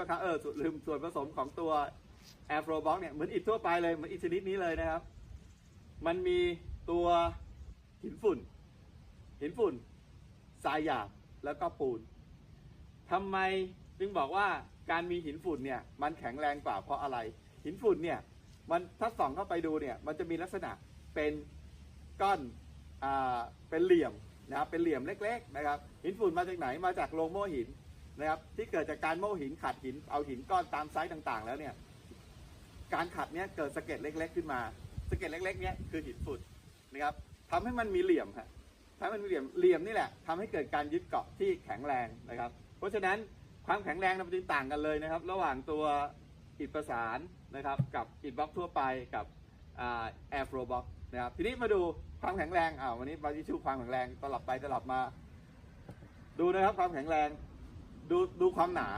ก็ครับเออส่วนลืมส่วนผสมของตัว Air Flow Box เนี่ยเหมือนอิฐทั่วไปเลยเหมือนอิฐชนิดนี้เลยนะครับ มันมีตัวหินฝุ่น หินฝุ่นทรายหยาบแล้วก็ปูนทำไมจึงบอกว่าการมีหินฝุ่นเนี่ยมันแข็งแรงกว่าเพราะอะไร หินฝุ่นเนี่ยมันถ้าส่องเข้าไปดูเนี่ยมันจะมีลักษณะเป็นก้อนอ่าเป็นเหลี่ยมนะครับเป็นเหลี่ยมเล็ก ๆ นะครับ หินฝุ่นมาจากไหนมาจากโรงโม่หิน นะครับที่เกิดจากการโม่หินขัดหินเอาหินก้อนตามไซส์ต่างๆ แล้วเนี่ยการขัดเนี่ยเกิดสะเก็ดเล็ก ๆ ขึ้นมาสะเก็ดเล็ก ๆ เนี่ยคือหินฝุ่นนะครับทำให้มันมีเหลี่ยมฮะทำให้มันมีเหลี่ยมเหลี่ยมนี่แหละทำให้เกิดการยึดเกาะที่แข็งแรงนะครับ เพราะฉะนั้นความแข็งแรงมันจึงต่างกันเลยนะครับ ระหว่างตัวอิฐประสานนะครับ กับอิฐบล็อกทั่วไปกับแอร์โฟลบ็อกนะครับทีนี้มาดูความแข็งแรงอ่าวันนี้บาจิชูความแข็งแรงตลับไปตลับมา ดูนะครับความแข็งแรง ดูดูความหนา